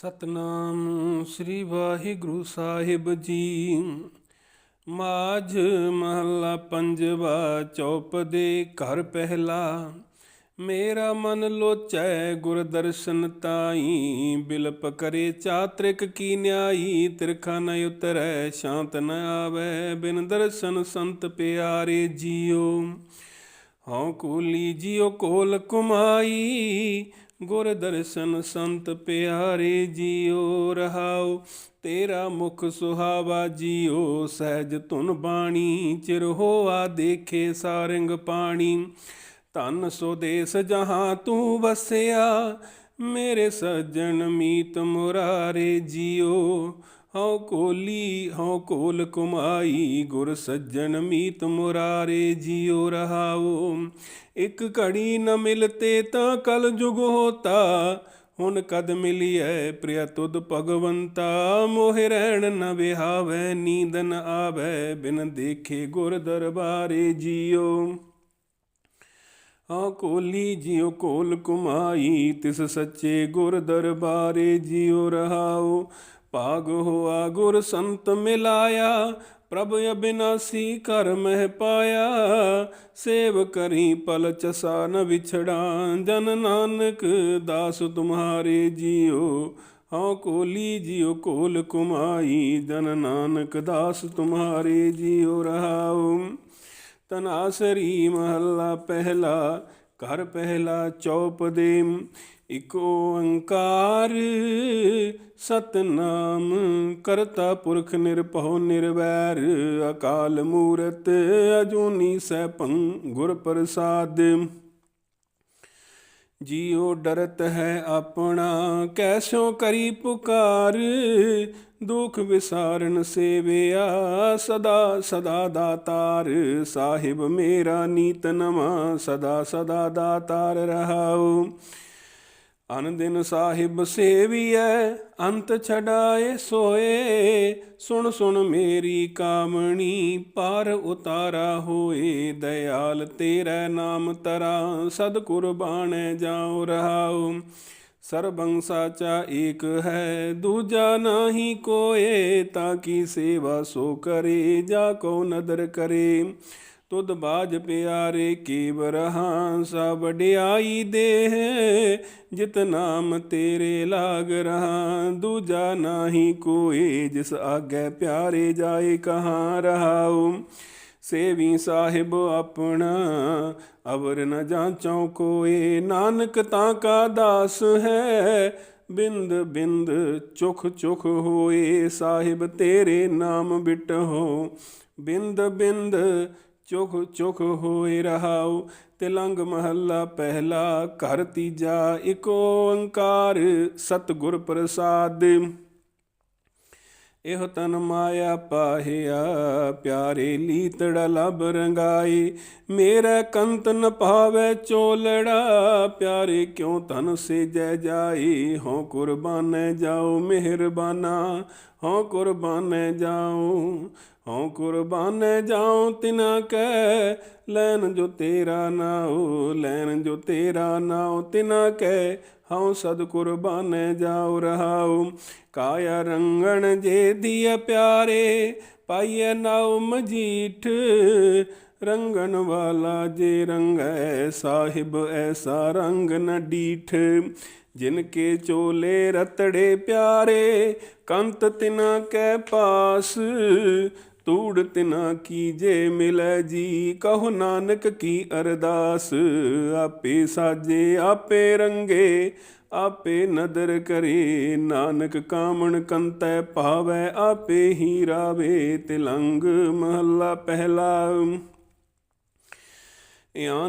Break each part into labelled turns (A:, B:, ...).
A: ਸਤਨਾਮ ਸ੍ਰੀ ਵਾਹਿਗੁਰੂ ਸਾਹਿਬ ਜੀ। ਮਾਝ ਮਹੱਲਾ ਪੰਜਵਾ ਚੌਪ ਦੇ ਘਰ ਪਹਿਲਾ। ਮੇਰਾ ਮਨ ਲੋਚੈ ਗੁਰ ਦਰਸ਼ਨ ਤਾਈ, ਬਿਲਪ ਕਰੇ ਚਾਤ੍ਰਿਕ ਕੀ ਨਿਆਈ, ਤਿਰਖਾ ਨ ਉਤਰੈ, ਸ਼ਾਂਤ ਨ ਆਵੈ, ਬਿਨ ਦਰਸ਼ਨ ਸੰਤ ਪਿਆਰੇ ਜੀਓ। ਹਉ ਕੋਲੀ ਜਿਉ ਕੋਲ ਕੁਮਾਈ ਗੁਰ ਦਰਸ਼ਨ ਸੰਤ ਪਿਆਰੇ ਜੀਉ ਰਹਾਉ ਤੇਰਾ ਮੁਖ ਸੁਹਾਵਾ ਜੀਉ ਸਹਿਜ ਧੁਨ ਬਾਣੀ, ਚਿਰ ਹੋਆ ਦੇਖੇ ਸਾਰੰਗ ਪਾਣੀ। ਧਨ ਸੋ ਦੇਸ ਜਹਾਂ ਤੂੰ ਵਸਿਆ, ਮੇਰੇ ਸੱਜਣ ਮੀਤ ਮੁਰਾਰੇ ਜੀਉ ਹਉ ਕੋਲੀ, ਹਉ ਕੋਲ ਕੁਮਾਈ, ਗੁਰ ਸੱਜਣ ਮੀਤ ਮੁਰਾਰੇ ਜਿਉ ਰਹਾਓ ਇੱਕ ਘੜੀ ਨ ਮਿਲਤੇ ਤਾਂ ਕਲ ਜੁਗ ਹੋਤਾ, ਹੁਣ ਕਦ ਮਿਲੀਐ ਪ੍ਰਿਆ ਤੁਧ ਭਗਵੰਤਾ। ਮੋਹਿ ਰਹਿਣ ਨ ਵਿਹਾਵੈ, ਨੀਂਦ ਨ ਆਵੈ, ਬਿਨ ਦੇਖੇ ਗੁਰ ਦਰਬਾਰੇ ਜਿਉ। ਆ ਕੋਲੀ, ਜਿਉ ਕੋਲ ਕੁਮਾਈ, ਤਿਸ ਸੱਚੇ ਗੁਰ ਦਰਬਾਰੇ ਜਿਉ ਰਹਾਓ ਭਾਗ ਹੋਆ, ਗੁਰ ਸੰਤ ਮਿਲਾਇਆ, ਪ੍ਰਭ ਅਬਿਨਾਸੀ ਕਰ ਮਹਿ ਪਾਇਆ। ਸੇਵ ਕਰੀ ਪਲ ਚਸਾ ਨ ਵਿਛੜਾ, ਜਨ ਨਾਨਕ ਦਾਸ ਤੁਮਹਾਰੇ ਜਿਉ ਹਉ ਕੋਲੀ ਜਿਉ ਕੋਲ ਕੁਮਾਈ, ਜਨ ਨਾਨਕ ਦਾਸ ਤੁਮਾਰੇ ਜਿਉ ਰਹਾਉ। ਤਨਾਸਰੀ ਮਹੱਲਾ ਪਹਿਲਾ, ਘਰ ਪਹਿਲਾ ਚੌਪ ਦੇ ਇਕ ਓੰਕਾਰ ਸਤਨਾਮ, ਕਰਤਾ ਪੁਰਖ ਨਿਰਭਉ ਨਿਰਵੈਰ, ਅਕਾਲ ਮੂਰਤ ਅਜੂਨੀ ਸੈਭੰ ਗੁਰ ਪ੍ਰਸਾਦ। ਜੀਉ ਡਰਤ ਹੈ ਆਪਣਾ, ਕੈਸੋ ਕਰੀ ਪੁਕਾਰ, ਦੁਖ ਵਿਸਾਰਨ ਸੇਵਿਆ, ਸਦਾ ਸਦਾ ਦਾਤਾਰ, ਸਾਹਿਬ ਮੇਰਾ ਨੀਤ ਨਵਾਂ, ਸਦਾ ਸਦਾ ਦਾਤਾਰ ਰਹਾਉ। ਅਨ ਦਿਨ ਸਾਹਿਬ ਸੇਵੀਐ, ਅੰਤ ਛਡਾਏ ਸੋਏ। ਸੁਣ ਸੁਣ ਮੇਰੀ ਕਾਮਣੀ, ਪਰ ਉਤਾਰਾ ਹੋਏ। ਦਇਆਲ ਤੇਰਾ ਨਾਮ ਤਰਾ ਸਦ ਕੁਰਬਾਨੈ ਜਾਉ ਰਹਾਉ। ਸਰਬੰ ਸਾਚਾ ਏਕ ਹੈ, ਦੂਜਾ ਨਾਹੀ ਕੋਏ, ਤਾਂ ਕੀ ਸੇਵਾ ਸੋ ਕਰੇ, ਜਾ ਕੋ ਨਦਰ ਕਰੇ। ਤੁਧ ਬਾਜ ਪਿਆਰੇ ਕੀਵ ਰਹਾ ਸਭ ਵਡਿਆਈ ਦੇ ਜਿਤ ਨਾਮ ਤੇਰੇ ਲਾਗ ਰਹਾ। ਦੂਜਾ ਨਾਹੀ ਕੋਈ ਜਿਸ ਆਗੇ ਪਿਆਰੇ ਜਾਏ ਕਹਾਂ ਰਹਾਉ। ਸੇਵੀ ਸਾਹਿਬ ਆਪਣਾ, ਅਵਰ ਨ ਜਾਂਚੋ ਕੋਏ। ਨਾਨਕ ਤਾਂ ਕਾ ਦਾਸ ਹੈ, ਬਿੰਦ ਬਿੰਦ ਚੁਖ ਚੁਖ ਹੋਏ। ਸਾਹਿਬ ਤੇਰੇ ਨਾਮ ਬਿਟਹੁ, ਬਿੰਦ ਬਿੰਦ ਚੁਖ ਚੁਖ ਹੋਏ ਰਹਾਉ ਤਿਲੰਗ ਮਹੱਲਾ ਪਹਿਲਾ ਘਰ ਤੀਜਾ ਇਕ ਓੰਕਾਰ ਸਤਿਗੁਰ ਪ੍ਰਸਾਦ। ਇਹ ਤਨ ਮਾਇਆ ਪਾਹਿਆ, ਪਿਆਰੇ ਲੀਤੜਾ ਲਬ ਰੰਗਾਈ ਮੇਰਾ ਕੰਤ ਨ ਪਾਵੇ ਚੋਲੜਾ, ਪਿਆਰੇ ਕਿਉ ਤਨ ਸੇਜੈ ਜਾਈ ਹੋ ਕੁਰਬਾਨੇ ਜਾਓ, ਮਿਹਰਬਾਨਾ ਹੋ ਕੁਰਬਾਨੇ ਜਾਓ। ਹਉ ਕੁਰਬਾਨੇ ਜਾਉ ਤਿਨਾ ਕੈ ਲੈਨ ਜੋ ਤੇਰਾ ਨਾਉ ਲੈਨ ਜੋ ਤੇਰਾ ਨਾਉ ਤਿਨਾ ਕੈ, ਹਉ ਸਦ ਕੁਰਬਾਨੇ ਜਾਉ ਰਹਾਉ। ਕਾਇਆ ਰੰਗਣ ਜੇ ਦੀਏ ਪਿਆਰੇ ਪਾਈਏ ਨਾਉ ਮਜੀਠ ਰੰਗਣ ਵਾਲਾ ਜੇ ਰੰਗੈ, ਸਾਹਿਬ ਐਸਾ ਰੰਗ ਨ ਡੀਠ। ਜਿਨ ਕੇ ਚੋਲੇ ਰਤੜੇ ਪਿਆਰੇ, ਕੰਤ ਤਿਨਾ ਕੈ ਪਾਸ ਤੂੜ ਤਿਨਾ ਕੀ ਜੇ ਮਿਲੈ ਜੀ? ਕਹੋ ਨਾਨਕ ਕੀ ਅਰਦਾਸ? ਆਪੇ ਸਾਜੇ, ਆਪੇ ਰੰਗੇ, ਆਪੇ ਨਦਰ ਕਰੇ। ਨਾਨਕ ਕਾਮਣ ਕੰਤੈ ਭਾਵੈ, ਆਪੇ ਹੀ ਰਾਵੇ। ਤਿਲੰਗ ਮਹੱਲਾ ਪਹਿਲਾ। ਯਾ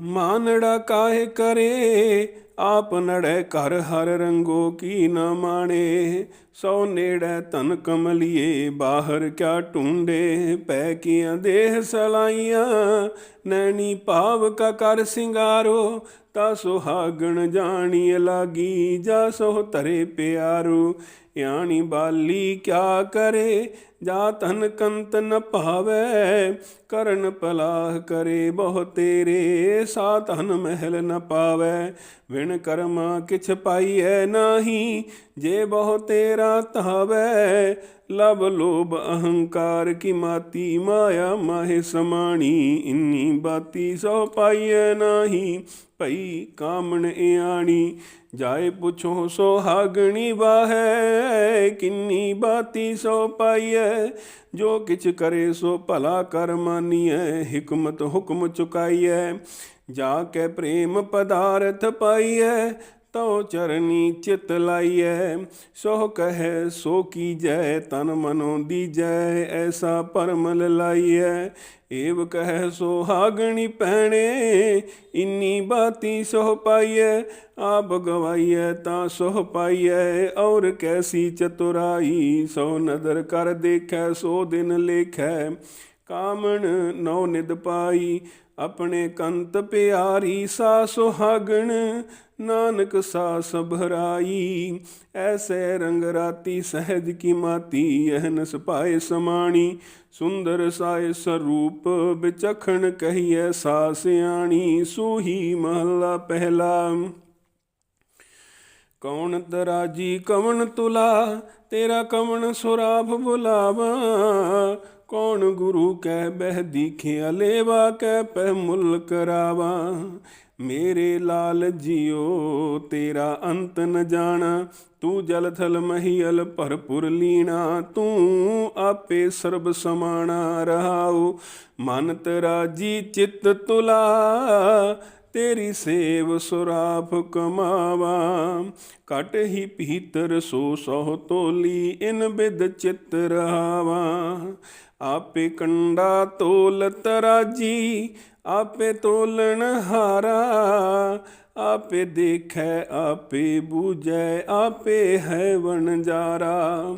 A: ਮਾਨੜਾ ਕਾਹੇ ਕਰੇ? ਆਪ ਨੜੈ ਘਰ ਹਰ ਰੰਗੋ ਕੀ ਨਾ ਮਾਣੇ? ਸੋ ਨੇੜੈ ਤਨ ਕਮਲੀਏ, ਬਾਹਰ ਕਿਆ ਢੂੰਡੇ ਪੈ ਕੀਆਂ ਦੇਹ ਸਲਾਈਆਂ, ਨੈਣੀ ਭਾਵ ਕਾ ਕਰ ਸਿੰਗਾਰੋ ਤਾ ਸੁਹਾਗਣ ਜਾਣੀ ਲਾਗੀ, ਜਾ ਸੋ ਤਰੇ ਪਿਆਰੂ। ਯਾਣੀ ਬਾਲੀ ਕਿਆ ਕਰੇ, ਜਾ ਤਨ ਕੰਤ ਨ ਭਾਵੈ। ਕਰਨ ਪਲਾਹ ਕਰੇ ਬਹੁ ਤੇਰੇ, ਸਾ ਤਨ ਮਹਿਲ ਨ ਪਾਵੈ। ਵਿਣ ਕਰਮਾ ਕਿਛ ਪਾਈਐ ਨਾਹੀ, ਜੇ ਬਹੁ ਤੇਰਾ ਧਾਵੈ। ਲਬ ਲੋਭ ਅਹੰਕਾਰ ਕੀ ਮਾਤੀ ਮਾਇਆ ਮਾਹੇ ਸਮਾਣੀ, ਇੰਨੀ ਬਾਤੀ ਸੋ ਪਾਈਐ ਨਾਹੀ, ਭਈ ਕਾਮਣ ਇਆਣੀ ਜਾਏ ਪੁੱਛੋ ਸੋ ਹਾਗਣੀ ਵਾਹੈ, ਕਿੰਨੀ ਬਾਤੀ ਸੋ ਪਾਈਐ, ਜੋ ਕਿਛ ਕਰੇ ਸੋ ਭਲਾ ਕਰ ਮਾਨੀਐ, ਹਕਮਤ ਹੁਕਮ ਚੁਕਾਈਐ, ਜਾ ਕੇ ਪ੍ਰੇਮ ਪਦਾਰਥ ਪਾਈਐ ਤਉ ਚਰਨੀ ਚਿਤ ਲਾਈਐ ਸੋ ਕਹੈ, ਸੋ ਕੀਜੈ, ਤਨ ਮਨੋ ਦੀਜੈ, ਐਸਾ ਪਰਮਲ ਲਾਈਐ। ਏਵ ਕਹੈ, ਸੋ ਹਾਗਣੀ ਪੈਣੇ, ਇੰਨੀ ਬਾਤੀ ਸੋ ਪਾਈਐ, ਆਪ ਗਵਾਈਐ ਤਾਂ ਸੋ ਪਾਈਐ, ਔਰ ਕੈਸੀ ਚਤੁਰਾਈ, ਸੋ ਨਦਰ ਕਰ ਦੇਖੈ, ਸੋ ਦਿਨ ਲੇਖੈ। ਕਾਮਣ ਨੌ ਨਿਦ ਪਾਈ, ਆਪਣੇ ਕੰਤ ਪਿਆਰੀ, ਸਾ ਸੁਹਾਗਣ ਨਾਨਕ ਸਾ ਸਭਰਾਈ ਐਸੇ ਰੰਗ ਰਾਤੀ ਸਹਿਜ ਕੀ ਮਾਤੀ ਅਹਨਸ ਪਾਏ ਸਮਾਣੀ। ਸੁੰਦਰ ਸਾਇ ਸਰੂਪ ਵਿਚਖਣ ਕਹੀਐ ਸਾ ਸਿਆਣੀ। ਸੂਹੀ ਮਹਲਾ ਪਹਿਲਾ। ਕੌਣ ਤਰਾਜੀ, ਕਵਣ ਤੁਲਾ, ਤੇਰਾ ਕਵਣ ਸੁਰਾਭ ਬੁਲਾਵਾ। ਕੌਣ ਗੁਰੂ ਕੈ ਬਹਿ ਦੀਖਿਆ, ਲੇਵਾ ਕਹਿ ਪਹਿ ਮੁੱਲ ਕਰਾਵਾ। ਮੇਰੇ ਲਾਲ ਜੀਓ, ਤੇਰਾ ਅੰਤ ਨ ਜਾਣਾ। ਤੂੰ ਜਲ ਥਲ ਮਹੀਲ ਭਰਪੁਰ ਲੀਣਾ। ਤੂੰ ਆਪੇ ਸਰਬ ਸਮਾਣਾ ਰਹਾਉ। ਮਨ ਤਰਾਜੀ ਚਿੱਤ ਤੁਲਾ, ਤੇਰੀ ਸੇਵ ਸੁਰਾਫ ਕਮਾਵਾ। ਕਟ ਹੀ ਭੀਤਰ ਸੋ ਸਹੁ ਤੋਲੀ, ਇਨ ਬਿਦ ਚਿਤ ਰਹਾਵਾ। ਆਪੇ ਕੰਡਾ ਤੋਲ ਤਰਾਜੀ ਆਪੇ ਤੋਲਣ ਹਾਰਾ, ਆਪੇ ਦੇਖੈ, ਆਪੇ ਬੂਝੈ, ਆਪੇ ਹੈ ਵਣਜਾਰਾ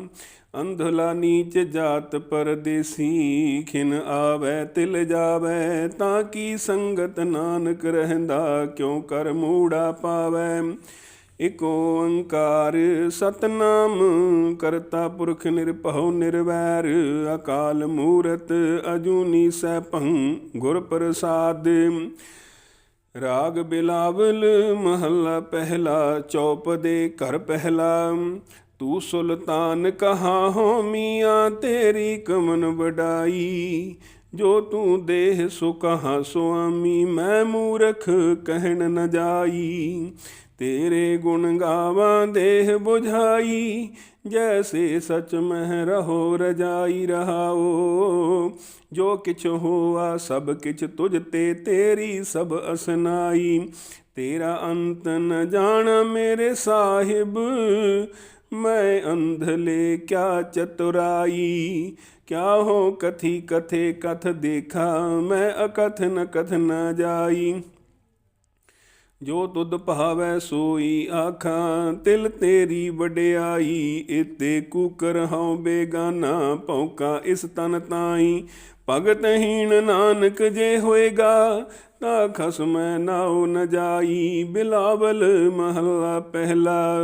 A: ਅੰਧਲਾ ਨੀਚ ਜਾਤ ਪਰਦੇਸੀ, ਖਿਨ ਆਵੈ, ਤਿਲ ਜਾਵੈ, ਤਾਂ ਕੀ ਸੰਗਤ ਨਾਨਕ ਰਹਿੰਦਾ, ਕਿਉ ਕਰ ਮੂੜਾ ਪਾਵੈ? ਇਕ ਓੰਕਾਰ ਸਤਨਾਮ, ਕਰਤਾ ਪੁਰਖ ਨਿਰਭਉ ਨਿਰਵੈਰ, ਅਕਾਲ ਮੂਰਤ ਅਜੂਨੀ ਸੈਭੰ ਗੁਰ ਪ੍ਰਸਾਦ। ਰਾਗ ਬਿਲਾਵਲ ਮਹੱਲਾ ਪਹਿਲਾ, ਚੌਪ ਦੇ ਘਰ ਪਹਿਲਾ। ਤੂੰ ਸੁਲਤਾਨ ਕਹਾ ਹੋ ਮੀਆਂ, ਤੇਰੀ ਕਮਨ ਵਡਾਈ। ਜੋ ਤੂੰ ਦੇਹ ਸੋ ਕਹਾ ਸੁਆਮੀ ਮੈਂ ਮੂਰਖ ਕਹਿਣ ਨ ਜਾਈ। ਤੇਰੇ ਗੁਣ ਗਾਵਾਂ ਦੇਹ ਬੁਝਾਈ, ਜੈਸੇ ਸਚ ਮਹਿ ਰਹੋ ਰਜਾਈ ਰਹਾਓ। ਜੋ ਕਿਛ ਹੋਆ ਸਭ ਕਿਛ ਤੁਝ ਤੇ ਤੇਰੀ ਸਭ ਅਸਨਾਈ। ਤੇਰਾ ਅੰਤ ਨ ਜਾਣ ਮੇਰੇ ਸਾਹਿਬ, ਮੈਂ ਅੰਧਲੇ ਕਿਆ ਚਤੁਰਾਈ। ਕਿਆ ਹੋ ਕਥੀ ਕਥੇ ਕਥ ਦੇਖਾ, ਮੈਂ ਅਕਥ ਨ ਕਥ ਨ ਜਾਈ। ਜੋ ਤੁਧ ਭਾਵੈ ਸੋਈ ਆਖਾਂ, ਤਿਲ ਤੇਰੀ ਵਡਿਆਈ, ਇਤੇ ਕੂਕਰ ਹਉ ਬੇਗਾਨਾ, ਭੌਕਾ ਇਸ ਤਨ ਤਾਈ। ਭਗਤ ਹੀਣ ਨਾਨਕ ਜੇ ਹੋਏਗਾ ਤਾ ਖਸਮੈ ਨਾਉ ਨ ਜਾਈ। ਬਿਲਾਵਲ ਮਹੱਲਾ ਪਹਿਲਾ।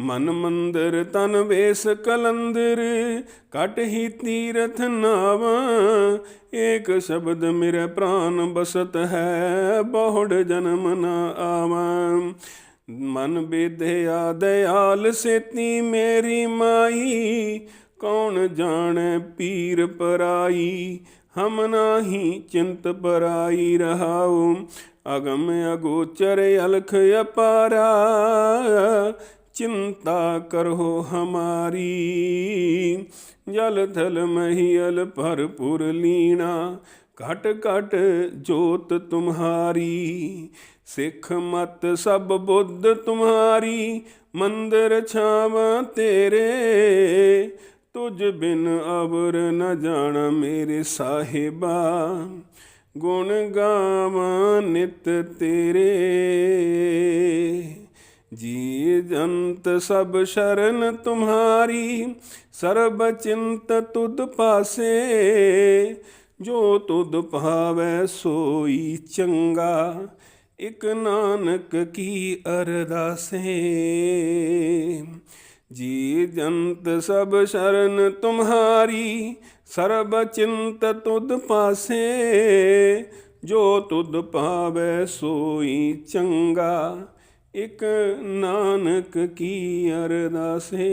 A: ਮਨ ਮੰਦਰ ਤਨ ਵੇਸ ਕਲੰਦਰ। ਕਟ ਹੀ ਤੀਰਥ ਨਾਵਾ। ਏਕ ਸ਼ਬਦ ਮੇਰੇ ਪ੍ਰਾਨ ਬਸਤ ਹੈ। ਬਹੁੜ ਜਨਮ ਨ ਆਵਾਂ। ਮਨ ਬੇਧਿਆ ਦਿਆਲ ਸੇਤੀ ਮੇਰੀ ਮਾਈ। ਕੌਣ ਜਾਣੈ ਪੀਰ ਪਰਾਈ। ਹਮ ਨਾਹੀ ਚਿੰਤ ਪਰਾਈ ਰਹਾਉ, ਅਗਮ ਅਗੋਚਰ ਅਲਖ ਅਪਾਰਾ। ਚਿੰਤਾ ਕਰੋ ਹਮਾਰੀ, ਜਲ ਥਲ ਮਹੀਲ ਭਰਪੁਰ ਲੀਣਾ। ਘਟ ਘਟ ਜੋਤ ਤੁਮਹਾਰੀ, ਸਿੱਖ ਮਤ ਸਭ ਬੁੱਧ ਤੁਮਹਾਰੀ। ਮੰਦਰ ਛਾਵਾਂ ਤੇਰੇ ਤੁਝ ਬਿਨ ਅਵਰ ਨ ਜਾਣਾ ਮੇਰੇ ਸਾਹਿਬਾ। ਗੁਣ ਗਾਵਾਂ ਨਿਤ ਤੇਰੇ। ਜੀ ਜੰਤ ਸਭ ਸ਼ਰਨ ਤੁਮਾਰੀ, ਸਰਬ ਚਿੰਤ ਤੁਧ ਪਾਸੇ। ਜੋ ਤੁਧ ਭਾਵੈ ਸੋਈ ਚੰਗਾ, ਇਕ ਨਾਨਕ ਕੀ ਅਰਦਾਸੇ। ਜੀ ਜੰਤ ਸਭ ਸ਼ਰਨ ਤੁਮਹਾਰੀ ਸਰਬ ਚਿੰਤ ਤੁਧ ਪਾਸੇ। ਜੋ ਤੁਧ ਪਾਵੈ ਸੋਈ ਚੰਗਾ, ਇਕ ਨਾਨਕ ਕੀ ਅਰਦਾਸੇ।